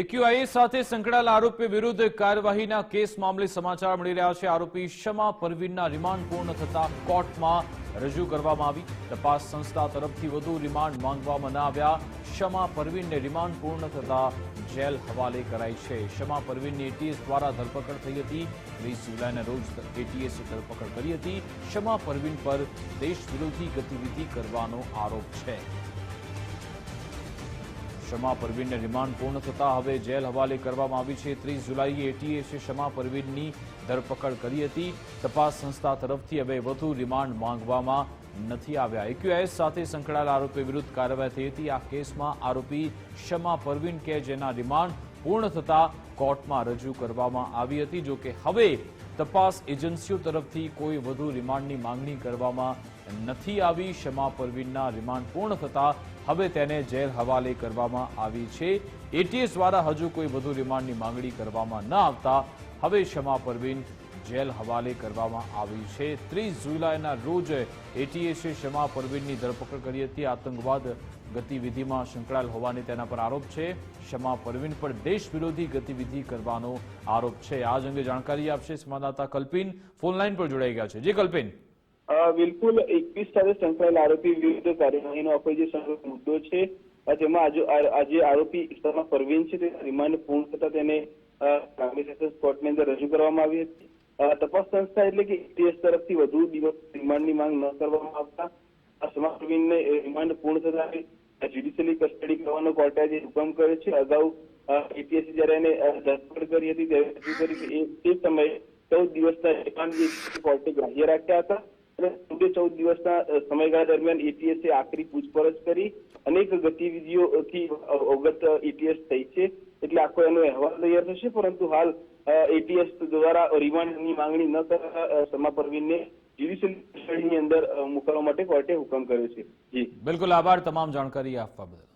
AQI સાથે સંકળાયેલ આરોપી વિરુદ્ધ કાર્યવાહીના કેસ મામલે સમાચાર મળી રહ્યા છે. આરોપી શમા પરવીનના રિમાન્ડ પૂર્ણ થતા કોર્ટમાં રજૂ કરવામાં આવી. તપાસ સંસ્થા તરફથી વધુ રિમાન્ડ માંગવામાં ન આવ્યા. શમા પરવીનને રિમાન્ડ પૂર્ણ થતા જેલ હવાલે કરાઈ છે. શમા પરવીનની એટીએસ દ્વારા ધરપકડ થઈ હતી. વીસ જુલાઈના રોજ એટીએસે ધરપકડ કરી હતી. શમા પરવીન પર દેશ વિરોધી ગતિવિધિ કરવાનો આરોપ છે. શમા પરવીનને રિમાન્ડ પૂર્ણ થતા હવે જેલ હવાલે કરવામાં આવી છે. ત્રીસ જુલાઈએ એટીએસે શમા પરવીનની ધરપકડ કરી હતી. તપાસ સંસ્થા તરફથી હવે વધુ રિમાન્ડ માંગવામાં નથી આવ્યા. એક્યુઆઈએસ સાથે સંકળાયેલા આરોપી વિરુદ્ધ કાર્યવાહી થઈ હતી. આ કેસમાં આરોપી શમા પરવીન કે જેના રિમાન્ડ પૂર્ણ થતા કોર્ટમાં રજૂ કરવામાં આવી હતી. જોકે હવે તપાસ એજન્સીઓ તરફથી કોઈ વધુ રિમાન્ડની માંગણી કરવામાં નથી આવી. શમા પરવીનના રિમાન્ડ પૂર્ણ થતા હવે તેને જેલ હવાલે કરવામાં આવી છે. એટીએસ દ્વારા હજુ કોઈ વધુ રિમાન્ડની માંગણી કરવામાં ન આવતા હવે શમા પરવીન જેલ હવાલે કરવામાં આવી છે. ત્રીસ જુલાઈના રોજ એટીએસે શમા પરવીનની ધરપકડ કરી હતી. આતંકવાદ ગતિવિધિમાં સંકળાયેલ હોવાની તેના પર આરોપ છે. ક્ષમા પરવીન પર દેશ વિરોધી ગતિવિધિ કરવાનો આરોપ છે. આ અંગે જાણકારી આપશે સંવાદદાતા કલ્પિન. ફોનલાઈન પર જોડાઈ ગયા છે. જે કલ્પિન. બિલકુલ એકવીસ સાથે સંકળાયેલ આરોપી વિરુદ્ધ કાર્યવાહીનો આપણે જે મુદ્દો છે. જેમાં આજે આરોપી ઇસ્તામાં પરવીન છે. તે રિમાન્ડ પૂર્ણ થતા તેને ગાંધી સેશન્સ કોર્ટની અંદર રજૂ કરવામાં આવી હતી. તપાસ સંસ્થા એટલે કે એટીએસ તરફથી વધુ દિવસ રિમાન્ડની માંગ ન કરવામાં આવતા અસમા પરવીનને રિમાન્ડ પૂર્ણ થતા જ્યુડિશિયલી કસ્ટડી કરવાનો કોર્ટે આજે હુકમ કર્યો છે. અગાઉ એટીએસ જયારે એને ધરપકડ કરી હતી, ત્યારે રજૂ કરી તે સમયે ચૌદ દિવસના રિમાન્ડ કોર્ટે ગ્રાહ્ય રાખ્યા હતા. ચૌદે ચૌદ દિવસના સમયગાળા દરમિયાન એટીએસે આખરી પૂછપરછ કરી. અનેક ગતિવિધિઓથી અવગત એટીએસ થઈ છે. એટલે આખો એનો અહેવાલ તૈયાર થશે. પરંતુ હાલ એટીએસ દ્વારા રિમાન્ડની માંગણી ન કરતા સમા પરવીનને જ્યુડિશિયલ કસ્ટડીની અંદર મોકલવા માટે કોર્ટે હુકમ કર્યો છે. જી. બિલકુલ આભાર. તમામ જાણકારી આપવા બદલ.